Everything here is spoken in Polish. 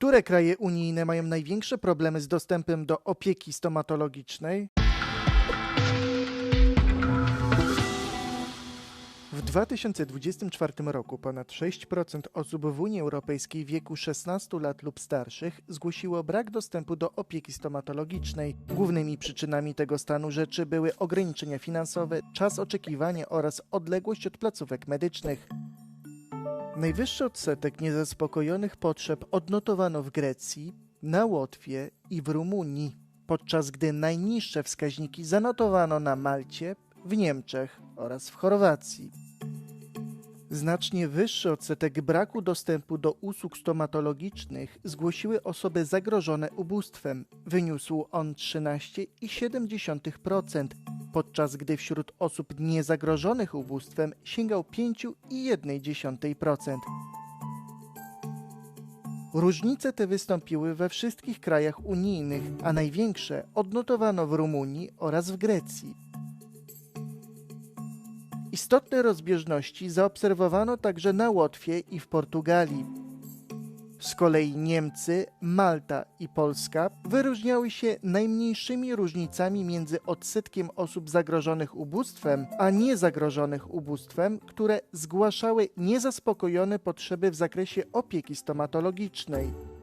Które kraje unijne mają największe problemy z dostępem do opieki stomatologicznej? W 2024 roku ponad 6% osób w Unii Europejskiej wieku 16 lat lub starszych zgłosiło brak dostępu do opieki stomatologicznej. Głównymi przyczynami tego stanu rzeczy były ograniczenia finansowe, czas oczekiwania oraz odległość od placówek medycznych. Najwyższy odsetek niezaspokojonych potrzeb odnotowano w Grecji, na Łotwie i w Rumunii, podczas gdy najniższe wskaźniki zanotowano na Malcie, w Niemczech oraz w Chorwacji. Znacznie wyższy odsetek braku dostępu do usług stomatologicznych zgłosiły osoby zagrożone ubóstwem. Wyniósł on 13,7%, podczas gdy wśród osób niezagrożonych ubóstwem sięgał 5,1%. Różnice te wystąpiły we wszystkich krajach unijnych, a największe odnotowano w Rumunii oraz w Grecji. Istotne rozbieżności zaobserwowano także na Łotwie i w Portugalii. Z kolei Niemcy, Malta i Polska wyróżniały się najmniejszymi różnicami między odsetkiem osób zagrożonych ubóstwem, a niezagrożonych ubóstwem, które zgłaszały niezaspokojone potrzeby w zakresie opieki stomatologicznej.